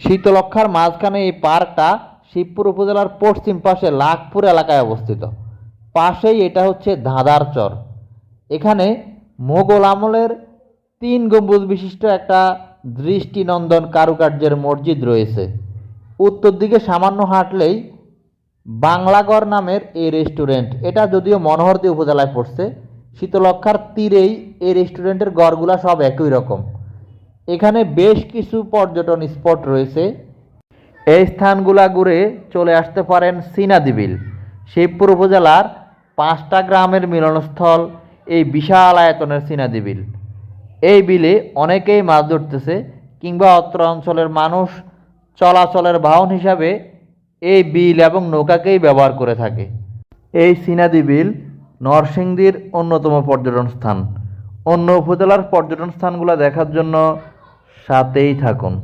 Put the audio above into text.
শীতলক্ষার মাঝখানে এই পার্কটা শিবপুর উপজেলার পশ্চিম পাশে লাখপুর এলাকায় অবস্থিত। পাশেই এটা হচ্ছে ধাঁধার চর। এখানে মোগল আমলের তিন গম্বুজ বিশিষ্ট একটা দৃষ্টিনন্দন কারুকার্যের মসজিদ রয়েছে। উত্তর দিকে সামান্য হাঁটলেই বাংলাগড় নামের এই রেস্টুরেন্ট। এটা যদিও মনোহরদী উপজেলায় পড়ছে শীতলক্ষার তীরেই এই রেস্টুরেন্টের গড়গুলা সব একই রকম। এখানে বেশ কিছু পর্যটন স্পট রয়েছে। এই স্থানগুলা ঘুরে চলে আসতে পারেন সিনাদিবিল শিবপুর উপজেলার পাঁচটা গ্রামের মিলনস্থল এই বিশাল আয়তনের সিনাদিবিল এই বিলে অনেকেই মাছ ধরতেছে কিংবা অত্র অঞ্চলের মানুষ চলাচলের বাহন হিসাবে এই বিল এবং নৌকাকেই ব্যবহার করে থাকে। এই সিনাদি বিল নরসিংদীর অন্যতম পর্যটন স্থান। অন্য উপজেলার পর্যটন স্থানগুলো দেখার জন্য সাথেই থাকুন।